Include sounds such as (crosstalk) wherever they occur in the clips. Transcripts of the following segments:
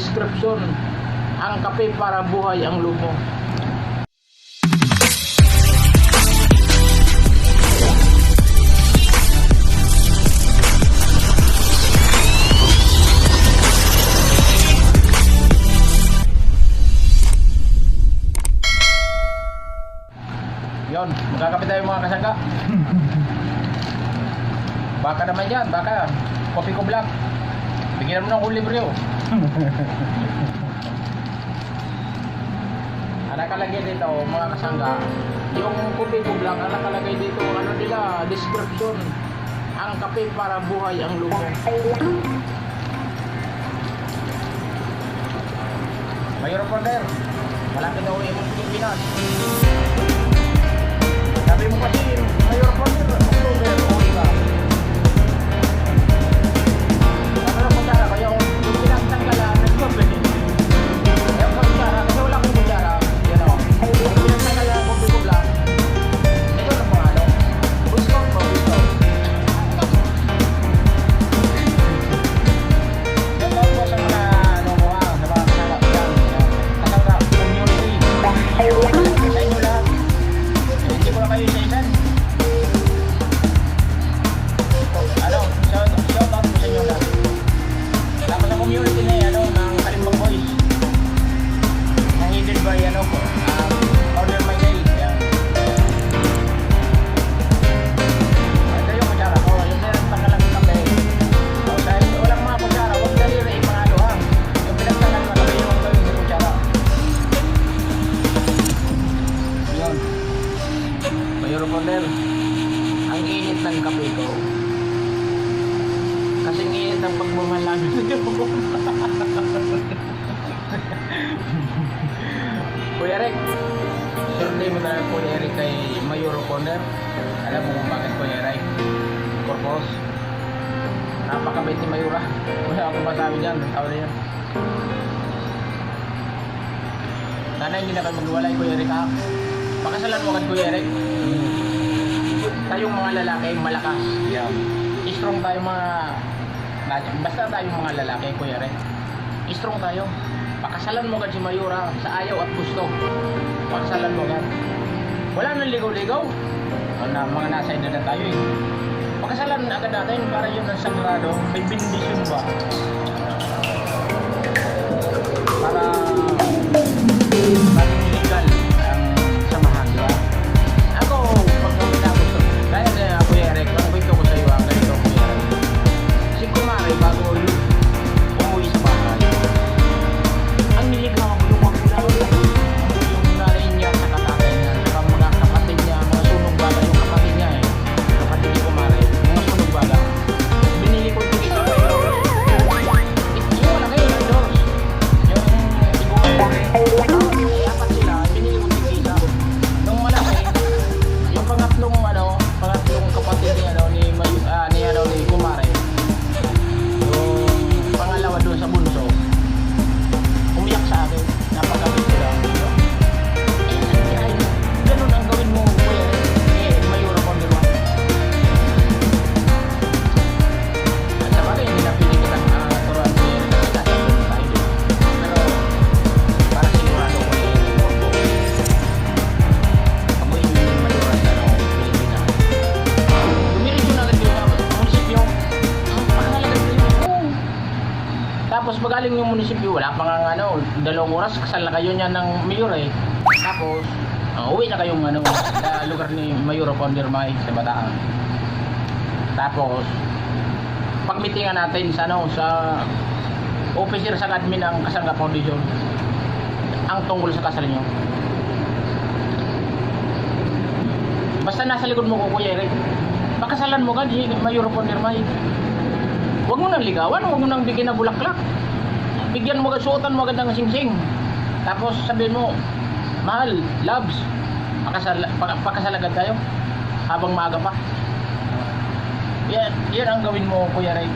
description. Ang kape para buhay ang lumo. Yon, magkakape tayo mga kasangga. (laughs) Baka naman yan, baka. Kopi ko black. Bigyan mo ng libre oh. (laughs) Ang nakalagay dito, mga kasangga, yung kopi ko black, ang nakalagay dito, ano nila, description. Ang kape para buhay ang lumo. Mayor Porter, malapit na uwi mo sa Pilipinas. Sabi mo kasi, Mayor Porter, October, uwi Mayor Cornel, ang init ng kape ko. Kasi init ang pagmamalang (laughs) ko. Kuya Rick, survey mo na Kuya Rick kay Mayor Cornel. Alam mo kung bakit Kuya Rick? Corpus. Napakabait ni Mayura. Wala akong masabi dyan. Tao na yan. Sana hindi na kayo magwalay Kuya Rick ha. Pakasalan mo agad Kuya Rick. Tayong mga lalaki malakas. Yeah. Strong tayo mga basta tayong mga lalaki Kuya Rick. Strong tayo. Pakasalan mo agad si Mayura sa ayaw at gusto. Pakasalan mo agad. Wala nang ligaw-ligaw. Na, mga nasa edad na tayo eh. Pakasalan agad natin para yun ang sagrado. May bendisyon ba? Magaling yung munisipyo, wala pang ang ano, dalawang oras, kasal na kayo niya ng mayor eh. Tapos, uh, uwi na kayong ano, sa lugar ni Mayor Pondermay sa Bataan. Tapos, pagmitingan natin sa ano, sa officer sa admin ng Kasangga Foundation ang tungkol sa kasal niyo. Basta nasa likod mo ko, Kuya Eric. Pakasalan mo ka, di Mayor Pondermay. Huwag mo nang ligawan, huwag mo nang bigyan ng bulaklak. Bigyan mo agad, suotan mo agad ng singsing. Tapos sabihin mo, mahal, loves, pakasal, pak, pakasal agad tayo. Habang maaga pa. Yan, yan ang gawin mo, Kuya Ray.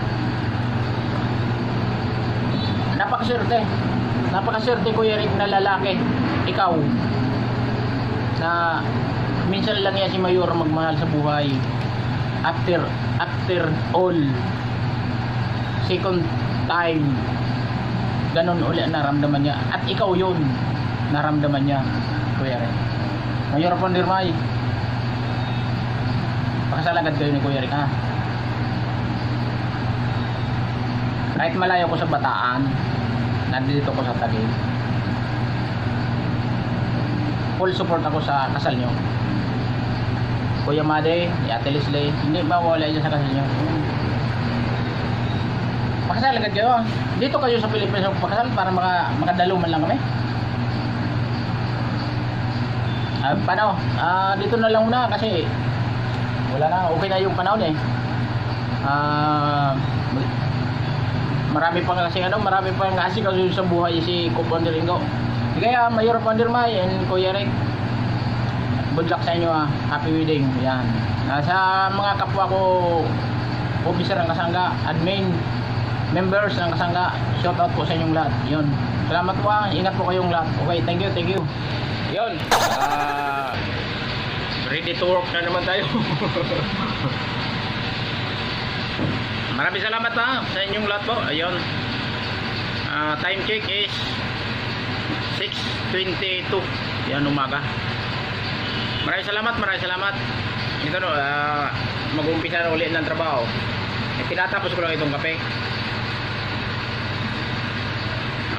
Napakaswerte. Napakaswerte, Kuya Ray, na lalaki. Ikaw. Na minsan lang yan si Mayor magmahal sa buhay. After, after all, second time ganun uli naramdaman niya. At ikaw yun, naramdaman niya, Kuya Rick. Mayor Pondirmay, pakasalagad kayo ni Kuya Rick, ha? Kahit malayo ko sa Bataan, nandito ko sa Taguig. Full support ako sa kasal nyo. Kuya Made, Ate Leslie, hindi ba wala dyan sa kasal nyo? Pakasal agad kayo. ah. Dito kayo sa Pilipinas pakasal para maka, makadalo man lang kami. Ah, paano? Ah, dito na lang muna kasi wala na, okay na yung panahon eh. Ah, marami pa kasi ano, marami pa kasi kasi sa buhay si Kupon Ringo. Kaya Mayor Pandirmay and Kuya Rick, good luck sa inyo ah. Happy wedding. Yan. Ah, sa mga kapwa ko, officer ng kasangga, admin, members ng kasangga, shout out po sa inyong lahat. Yun. Salamat po ah. Ingat po kayong lahat. Okay, thank you, thank you. Yun. Ah, ready to work na naman tayo. (laughs) Maraming salamat ha sa inyong lahat po. Ayun. Ah, time check is 6.22 yan umaga maraming salamat maraming salamat ito no ah, mag-umpisa na ulit ng trabaho eh, tinatapos ko lang itong kape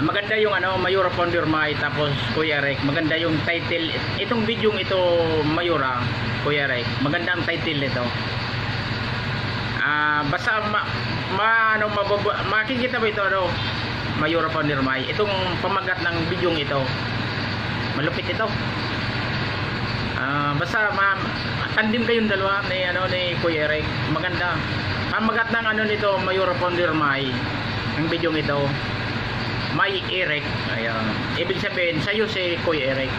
maganda yung ano Mayura Founder May tapos Kuya Rek. Maganda yung title. Itong video ito Mayura Kuya Rek. Maganda ang title nito. Ah basta ma, ma ano mababa, makikita ba ito ano Mayura Founder May. Itong pamagat ng video ito. Malupit ito. Ah, basta ma tandem kayong dalawa ni ano ni Kuya Eric maganda. Pamagat ng ano nito Mayura Founder May ang video ito May Eric ayan ibig sabihin sa'yo si Kuya Eric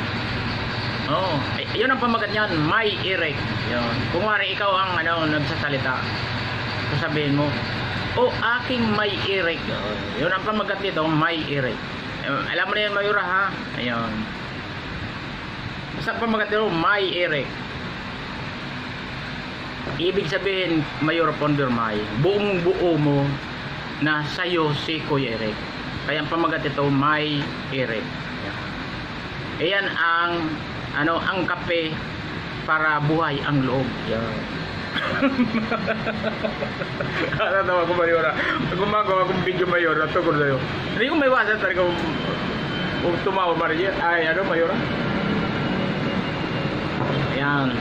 Oo, oh, yun ang pamagat niyan, May Eric. Yun. Kung wari ikaw ang ano nagsasalita, sasabihin mo, oh, aking May Eric. Yun ang pamagat nito, May Eric. Eh, Alam mo na yan, Mayura, ha? Ayun. Basta pamagat nito, May Eric. Ibig sabihin, Mayor Ponder buong buo mo na sa'yo si Kuya Eric. Kaya ang pamagat ito, May Eric. Ayan ang ano ang kape para buhay ang loob. Yan. Natawa ko Mayora. Gumagawa kong video Mayora, tugol sa'yo. Hindi ko may wasan talaga kung, kung tumawa ba rin. Ay, ano Mayora? Ayan.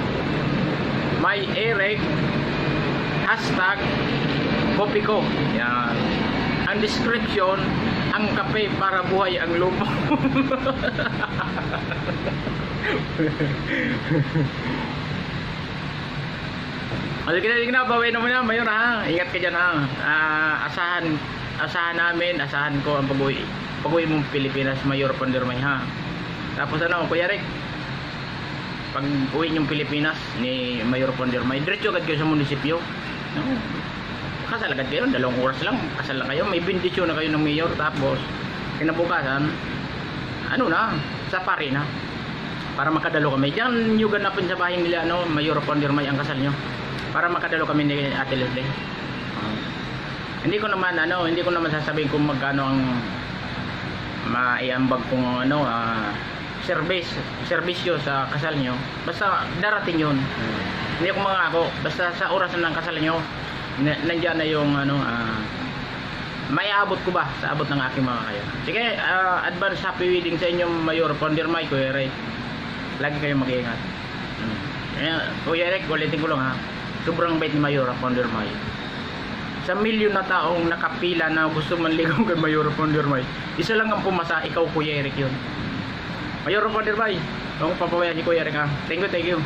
May Eric hashtag kopi ko. Yan. Ang description, ang kape para buhay ang loob. (laughs) Halika na, halika na, mo na, mayor ha. Ingat ka dyan ha. Ah, asahan, asahan namin, asahan ko ang pag-uwi. Pag-uwi mong Pilipinas, Mayor Pondermay ha. Tapos ano, Kuya Rick, pag uwi niyong Pilipinas ni Mayor Pondermay, diretso agad kayo sa munisipyo. No? Kasal agad kayo, dalawang oras lang, kasal lang kayo. May bendisyon na kayo ng mayor, tapos kinabukasan, ano na, safari na. Para makadalo kami. Diyan yung ganapin sa bahay nila, ano, Mayor Pondermay ang kasal nyo para makadalo kami ni Ate Leslie. Ah. hindi ko naman ano, hindi ko naman sasabihin kung magkano ang maiambag kong ano, ah, service, serbisyo sa kasal nyo. Basta darating 'yun. Hindi ako mangako, basta sa oras ng kasal nyo, na, nandiyan na yung ano, ah, may abot ko ba sa abot ng aking mga kaya. Sige, ah, advance happy wedding sa inyong Mayor Pondermay, Kuya Ray. Lagi kayong mag-iingat. Hmm. Kaya, Kuya Eric, ulitin ko lang ha. Sobrang bait ni Mayora Pondermay. Sa milyon na taong nakapila na gusto manligaw kay Mayora Pondermay, isa lang ang pumasa, ikaw Kuya Eric yun. Mayora Pondermay, ako papawaya si Kuya Eric ha. Thank you, thank you.